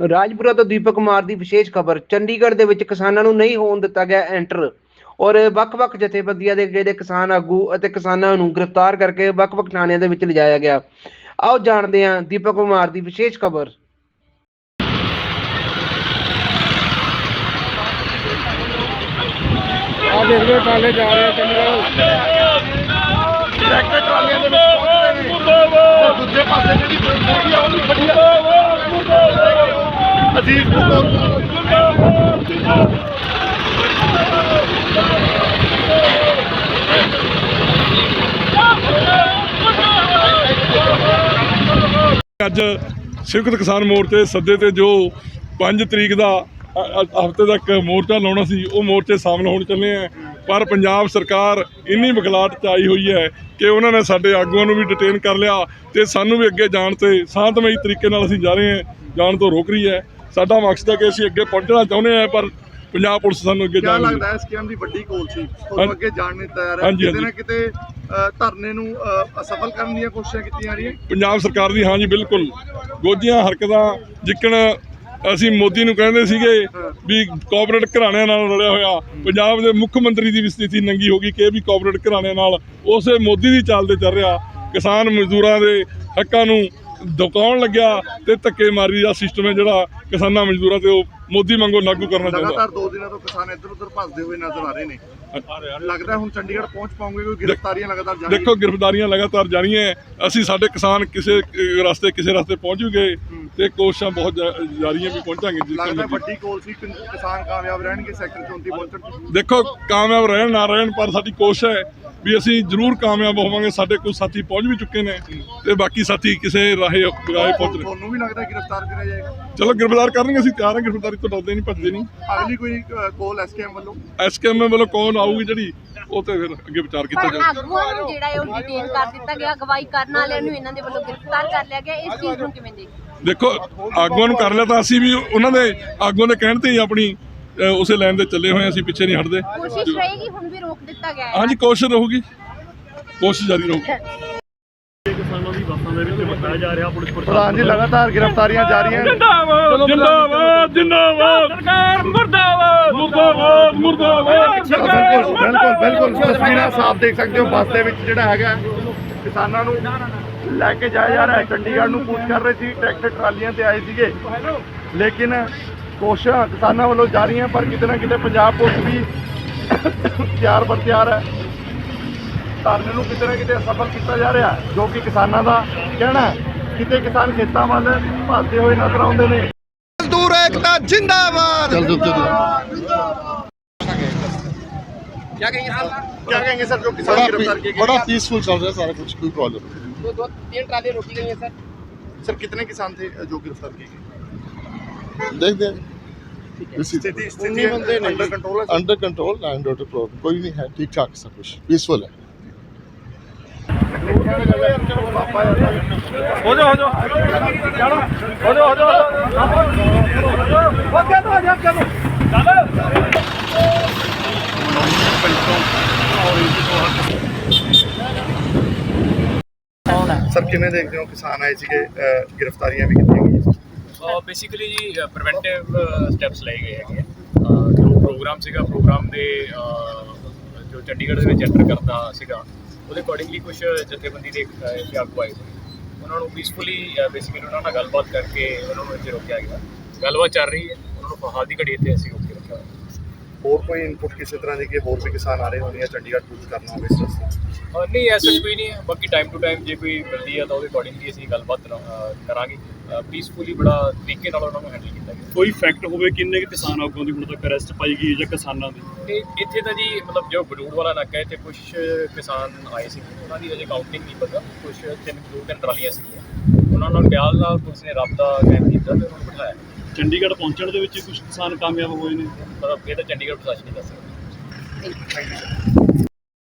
ਰਾਜਪੁਰਾ ਤੋਂ ਦੀਪਕ ਕੁਮਾਰ ਦੀ ਵਿਸ਼ੇਸ਼ ਖਬਰ ਚੰਡੀਗੜ੍ਹ ਦੇ ਵਿੱਚ ਕਿਸਾਨਾਂ ਨੂੰ ਨਹੀਂ ਹੋਣ ਦਿੱਤਾ ਗਿਆ ਐਂਟਰ ਔਰ ਵੱਖ-ਵੱਖ ਜਥੇਬੰਦੀਆਂ ਦੇ ਜਿਹੜੇ ਕਿਸਾਨ ਆਗੂ ਅਤੇ ਕਿਸਾਨਾਂ ਨੂੰ ਗ੍ਰਿਫਤਾਰ ਕਰਕੇ ਵੱਖ-ਵੱਖ ਥਾਣਿਆਂ ਦੇ ਵਿੱਚ ਲਿਜਾਇਆ ਗਿਆ। ਆਓ ਜਾਣਦੇ ਹਾਂ ਦੀਪਕ ਕੁਮਾਰ ਦੀ ਵਿਸ਼ੇਸ਼ ਖਬਰ। ਆ ਦੇਖਦੇ ਹੋ ਟਰਾਲੇ ਜਾ ਰਹੇ ਆ ਚੰਡੀਗੜ੍ਹ ਟਰੈਕਟਰ ਟਰਾਲੀਆਂ ਦੇ ਵਿੱਚ ਪਹੁੰਚਦੇ ਨੇ ਤੇ ਦੂਜੇ ਪਾਸੇ ਜਿਹੜੀ ਮੋਦੀ ਆ ਉਹ ਵੀ ਖੜੀ ਆ ਅੱਜ ਸੰਯੁਕਤ ਕਿਸਾਨ ਮੋਰਚੇ ਸੱਦੇ ਤੇ ਜੋ 5 ਤਰੀਕ ਦਾ ਹਫ਼ਤੇ ਤੱਕ ਮੋਰਚਾ ਲਾਉਣਾ ਸੀ, ਉਹ ਮੋਰਚੇ ਸ਼ਾਮਲ ਹੋਣ ਚੱਲੇ ਆ। ਪਰ ਪੰਜਾਬ ਸਰਕਾਰ ਇੰਨੀ ਬਖਲਾਟ ਚ ਆਈ ਹੋਈ ਹੈ ਕਿ ਉਹਨਾਂ ਨੇ ਸਾਡੇ ਆਗੂਆਂ ਨੂੰ ਵੀ ਡਿਟੇਨ ਕਰ ਲਿਆ ਤੇ ਸਾਨੂੰ ਵੀ ਅੱਗੇ ਜਾਣ ਤੇ ਸ਼ਾਂਤਮਈ ਤਰੀਕੇ ਨਾਲ ਅਸੀਂ ਜਾ ਰਹੇ ਹਾਂ, ਜਾਣ ਤੋਂ ਰੋਕ ਰਹੀ ਹੈ। ਸਾਡਾ ਮਕਸਦ ਹੈ ਕਿ ਅਸੀਂ ਅੱਗੇ ਪਹੁੰਚਣਾ ਚਾਹੁੰਦੇ ਹਾਂ ਪਰ ਪੰਜਾਬ ਪੁਲਿਸ ਸਾਨੂੰ ਅੱਗੇ ਜਾਣ ਲੱਗਦਾ ਹੈ ਸਕੀਮ ਦੀ ਵੱਡੀ ਕੋਲ ਸੀ। ਤੁਹਾਨੂੰ ਅੱਗੇ ਜਾਣ ਨਹੀਂ ਰਿਹਾ ਹਾਂਜੀ, ਕਿਤੇ ਨਾ। ਕਿਤੇ ਧਰਨੇ ਨੂੰ ਅਸਫਲ ਕਰਨ ਦੀਆਂ ਕੋਸ਼ਿਸ਼ਾਂ ਕੀਤੀਆਂ ਜਾ ਰਹੀਆਂ। ਪੰਜਾਬ ਸਰਕਾਰ ਦੀ ਹਾਂਜੀ ਬਿਲਕੁਲ। ਗੋਜੀਆਂ ਹਰਕਤਾਂ ਜਿੱਕਣ ਅਸੀਂ ਮੋਦੀ ਨੂੰ ਕਹਿੰਦੇ ਸੀਗੇ ਵੀ ਕਾਰਪੋਰੇਟ ਘਰਾਣਿਆਂ ਨਾਲ ਰਲਿਆ ਹੋਇਆ। ਪੰਜਾਬ ਦੇ ਮੁੱਖ ਮੰਤਰੀ ਦੀ ਵੀ ਸਥਿਤੀ ਨੰਗੀ ਹੋ ਗਈ ਕਿ ਇਹ ਵੀ ਕਾਰਪੋਰੇਟ ਘਰਾਣਿਆਂ ਨਾਲ ਉਸੇ ਮੋਦੀ ਦੀ ਚਾਲ ਤੇ ਚੱਲ ਰਿਹਾ। ਕਿਸਾਨ ਮਜ਼ਦੂਰਾਂ ਦੇ ਹੱਕਾਂ ਨੂੰ ਦੁਕਾਉਣ ਲੱਗਿਆ ਤੇ ਧੱਕੇ ਮਾਰੀ ਦਾ ਸਿਸਟਮ ਹੈ ਜਿਹੜਾ ਕਿਸਾਨਾਂ ਮਜ਼ਦੂਰਾਂ ਤੇ ਉਹ ਮੋਦੀ ਵਾਂਗੂ ਲਾਗੂ ਕਰਨਾ ਚਾਹੁੰਦਾ ਲਗਾਤਾਰ ਦੋ ਦਿਨਾਂ ਤੋਂ ਕਿਸਾਨ ਇੱਧਰ ਉੱਧਰ ਭੱਜਦੇ ਹੋਏ ਨਜ਼ਰ ਆ ਰਹੇ ਨੇ ਲੱਗਦਾ ਹੁਣ ਚੰਡੀਗੜ੍ਹ ਪਹੁੰਚ ਪਾਉਂਗੇ ਕੋਈ ਗ੍ਰਿਫਤਾਰੀਆਂ ਲਗਾਤਾਰ ਜਾਰੀ ਦੇਖੋ ਗ੍ਰਿਫਤਾਰੀਆਂ ਲਗਾਤਾਰ ਜਾਰੀਆਂ ਹੈ। ਅਸੀਂ ਸਾਡੇ ਕਿਸਾਨ ਕਿਸੇ ਰਸਤੇ ਕਿਸੇ ਰਸਤੇ ਪਹੁੰਚ ਵੀ ਗਏ ਤੇ ਕੋਸ਼ਿਸ਼ਾਂ ਬਹੁਤ ਜਾ- ਜਾਰੀਆਂ ਵੀ ਪਹੁੰਚਾਂਗੇ ਜਿਸ ਲੱਗਦਾ ਵੱਡੀ ਕੋਲ ਸੀ ਕਿਸਾਨ ਕਾਮਯਾਬ ਰਹਿਣਗੇ ਸੈਕਟਰ 34 ਪਹੁੰਚਣ। ਦੇਖੋ ਕਾਮਯਾਬ ਰਹਿਣ ਨਾ ਰਹਿਣ ਪਰ ਸਾਡੀ ਕੋਸ਼ਿਸ਼ ਹੈ ਵੀ ਅਸੀਂ ਜ਼ਰੂਰ ਕਾਮਯਾਬ ਹੋਵਾਂਗੇ ਸਾਡੇ ਕੁਝ ਸਾਥੀ ਪਹੁੰਚ ਵੀ ਚੁੱਕੇ ਨੇ ਤੇ ਬਾਕੀ ਸਾਥੀ ਕਿਸੇ ਰਾਹੇ ਬਗਾਏ ਪਹੁੰਚ ਰਹੇ ਤੁਹਾਨੂੰ ਵੀ ਲੱਗਦਾ ਹੈ ਗ੍ਰਿਫਤਾਰ ਕਰਿਆ ਜਾਏਗਾ? ਚਲੋ ਗ੍ਰਿਫਤਾਰ ਕਰਨਗੇ ਅਸੀਂ ਤਿਆਰ ਹਾਂ ਗ੍ਰਿਫਤਾਰੀ ਤੋਂ ਡਰਦੇ ਨਹੀਂ ਭੱਜਦੇ ਨਹੀਂ। ਅਗਲੀ ਕੋਈ ਕੋਲ ਐਸਕੇਐਮ ਵੱਲੋਂ? ਐਸਕੇਐਮ ਵੱਲੋਂ ਕੌਣ ਆਊਗੀ ਜਿਹੜੀ ਉਹ ਤੇ ਫਿਰ ਅੱਗੇ ਵਿਚਾਰ ਕੀਤਾ ਪਰ ਜਾਊਗਾ। ਆਗੂਆਂ ਨੂੰ ਜਿਹੜਾ ਹੈ ਉਹ ਡਿਟੇਨ ਕਰ ਦਿੱਤਾ ਗਿਆ ਅਗਵਾਈ ਕਰਨ ਵਾਲਿਆਂ ਨੂੰ ਇਹਨਾਂ ਦੇ ਵੱਲੋਂ ਗ੍ਰਿਫਤਾਰ ਕਰ ਲਿਆ ਗਿਆ ਇਸ ਚੀਜ਼ ਨੂੰ ਕਿਵੇਂ ਦੇਖਦੇ ਦੇਖੋ ਆਗੂਆਂ ਨੂੰ ਕਰ ਲਿਆ ਤਾਂ ਅਸੀਂ ਵੀ ਉਹਨਾਂ ਦੇ ਆਗੂਆਂ ਦੇ ਕਹਿਣ ਤੇ ਹੀ ਆਪਣੀ ਉਸੇ ਲਾਈਨ ਤੇ ਚੱਲੇ ਹੋਏ ਅਸੀਂ ਪਿੱਛੇ ਨਹੀਂ ਹਟਦੇ। ਕੋਸ਼ਿਸ਼ ਰਹੇਗੀ ਹੁਣ ਵੀ ਰੋਕ ਦਿੱਤਾ ਗਿਆ ਹੈ। ਹਾਂਜੀ ਕੋਸ਼ਿਸ਼ ਰਹੂਗੀ। ਕੋਸ਼ਿਸ਼ ਜਾਰੀ ਰਹੂਗੀ ਕਿਸਾਨਾਂ ਦੀ ਬੱਸਾਂ ਦੇ ਵਿੱਚ ਵਰਤਾਇਆ ਜਾ ਰਿਹਾ। ਪੁਲਿਸ ਪ੍ਰਧਾਨ ਜੀ ਲਗਾਤਾਰ ਗ੍ਰਿਫਤਾਰੀਆਂ ਜਾਰੀਆਂ। ਨੇ ਜਿੰਦਾਬਾਦ ਜਿੰਦਾਬਾਦ ਜਿੰਦਾਬਾਦ। ਸਰਕਾਰ ਮੁਰਦਾਬਾਦ। ਮੁਰਦਾਬਾਦ ਮੁਰਦਾਬਾਦ। ਬਿਲਕੁਲ ਬਿਲਕੁਲ ਬਿਲਕੁਲ ਤਸਵੀਰਾਂ ਸਾਫ਼ ਦੇਖ ਸਕਦੇ ਹੋ ਬੱਸ ਦੇ ਵਿੱਚ ਜਿਹੜਾ ਹੈਗਾ ਕਿਸਾਨਾਂ ਨੂੰ ਲੈ ਕੇ ਜਾਇਆ ਜਾ ਰਿਹਾ ਹੈ। ਚੰਡੀਗੜ੍ਹ ਨੂੰ ਕੂਚ ਕਰ ਰਹੇ ਸੀ ਟਰੈਕਟਰ ਟਰਾਲੀਆਂ ਤੇ ਆਏ ਸੀਗੇ। ਲੇਕਿਨ ਕੋਸ਼ਿਸ਼ਾਂ ਕਿਸਾਨਾਂ ਵੱਲੋਂ ਜਾਰੀ ਹੈ ਪਰ ਕਿਤੇ ਨਾ ਕਿਤੇ ਪੰਜਾਬ ਪੁਲਿਸ ਵੀ ਤਿਆਰ ਬਰ ਤਿਆਰ ਹੈ ਧਰਨੇ ਨੂੰ ਕਿਤੇ ਨਾ ਕਿਤੇ ਸਫਲ ਕੀਤਾ ਜਾ ਰਿਹਾ ਹੈ, ਜੋ ਕਿ ਕਿਸਾਨਾਂ ਦਾ ਕਹਿਣਾ ਹੈ ਕਿਤੇ ਕਿਸਾਨ ਖੇਤਾਂ ਵੱਲ ਭੱਜਦੇ ਹੋਏ ਨਜ਼ਰ ਆਉਂਦੇ ਨੇ ਮਜ਼ਦੂਰ ਏਕਤਾ ਜਿੰਦਾਬਾਦ क्या कहेंगे सर जो किसान गिरफ्तार किए गए बड़ा पीसफुल चल रहा है सारा कुछ कोई प्रॉब्लम नहीं ਦੋ ਦੋ ਤਿੰਨ ਟਰਾਲੇ ਰੋਕੀ ਗਈਆਂ ਸਰ सर कितने किसान थे जो गिरफ्तार किए गए देखते हैं। स्थिति under control under control problem कोई नहीं है ठीक ठाक सब कुछ पीसफुल है। हो जाओ हो जाओ। हो जाओ हो जाओ सर किमें देखते हो? किसान आए के गिरफ्तारियाँ भी कितनी हुई ਬੇਸਿਕਲੀ ਜੀ ਪ੍ਰੀਵੈਂਟਿਵ ਸਟੈਪਸ ਲਏ ਗਏ ਹੈਗੇ ਜੋ ਪ੍ਰੋਗਰਾਮ ਸੀਗਾ ਪ੍ਰੋਗਰਾਮ ਦੇ ਜੋ ਚੰਡੀਗੜ੍ਹ ਦੇ ਵਿੱਚ ਐਂਟਰ ਕਰਦਾ ਸੀਗਾ, ਉਹਦੇ ਅਕੋਰਡਿੰਗਲੀ ਕੁਝ ਜਥੇਬੰਦੀ ਦੇ ਇੱਥੇ ਆਗੂ ਆਏ ਸੀ ਉਹਨਾਂ ਨੂੰ ਪੀਸਫੁਲੀ ਬੇਸਿਕਲੀ ਉਹਨਾਂ ਨਾਲ ਗੱਲਬਾਤ ਕਰਕੇ ਉਹਨਾਂ ਨੂੰ ਇੱਥੇ ਰੋਕਿਆ ਗਿਆ। ਗੱਲਬਾਤ ਚੱਲ ਰਹੀ ਹੈ। ਉਹਨਾਂ ਨੂੰ ਫਿਲਹਾਲ ਦੀ ਘੜੀ ਇੱਥੇ ਅਸੀਂ ਰੋਕ ਕੇ ਰੱਖਿਆ ਹੋਇਆ। ਹੋਰ ਕੋਈ ਇਨਪੁਟ ਕਿਸੇ ਤਰ੍ਹਾਂ ਦੀ ਕਿ ਹੋਰ ਵੀ ਕਿਸਾਨ ਆ ਰਹੇ ਹੋਣਗੇ ਜਾਂ ਚੰਡੀਗੜ੍ਹ ਕੂਚ ਕਰਨਾ ਹੋਵੇ ਇਸ ਅਹ ਨਹੀਂ ਐਸਾ ਕੋਈ ਨਹੀਂ ਹੈ। ਬਾਕੀ ਟਾਈਮ ਟੂ ਟਾਈਮ ਜੇ ਕੋਈ ਮਿਲਦੀ ਹੈ ਤਾਂ ਉਹਦੇ ਅਕੋਰਡਿੰਗਲੀ ਅਸੀਂ ਗੱਲਬਾਤ ਅਹ, ਕਰਾਂਗੇ। ਪੀਸਫੁਲੀ ਬੜਾ ਤਰੀਕੇ ਨਾਲ ਉਹਨਾਂ ਨੂੰ ਹੈਂਡਲ ਕੀਤਾ ਗਿਆ। ਕੋਈ ਫੈਕਟ ਹੋਵੇ ਕਿੰਨੇ ਕੁ ਕਿਸਾਨ ਆਗੂਆਂ ਦੀ ਹੁਣ ਤੱਕ ਅਰੈਸਟ ਪਾਈ ਗਈ ਹੈ ਜਾਂ ਕਿਸਾਨਾਂ ਦੀ? ਤੇ ਇੱਥੇ ਤਾਂ ਜੀ ਮਤਲਬ ਜੋ ਬਰੂਡ ਵਾਲਾ ਨਾਕਾ ਹੈ ਤੇ ਕੁਝ ਕਿਸਾਨ ਆਏ ਸੀ। ਉਹਨਾਂ ਦੀ ਅਜੇ ਕਾਊਂਟਿੰਗ ਨਹੀਂ ਪਤਾ। ਕੁਝ ਤਿੰਨ ਦੋ ਤਿੰਨ ਟਰਾਲੀਆਂ ਸੀਗੀਆਂ। ਉਹਨਾਂ ਨਾਲ ਪਿਆਲ ਨਾਲ ਪੁਲਿਸ ਨੇ ਰਾਬਤਾ ਕਾਇਮ ਕੀਤਾ ਤੇ ਉਹਨਾਂ ਨੂੰ ਬਿਠਾਇਆ। ਚੰਡੀਗੜ੍ਹ ਪਹੁੰਚਣ ਦੇ ਵਿੱਚ ਕੁਝ ਕਿਸਾਨ ਕਾਮਯਾਬ ਹੋਏ ਨੇ? ਮਤਲਬ ਇਹ ਤਾਂ ਚੰਡੀਗੜ੍ਹ ਪ੍ਰਸ਼ਾਸਨ ਹੀ ਦੱਸ ਸਕਦਾ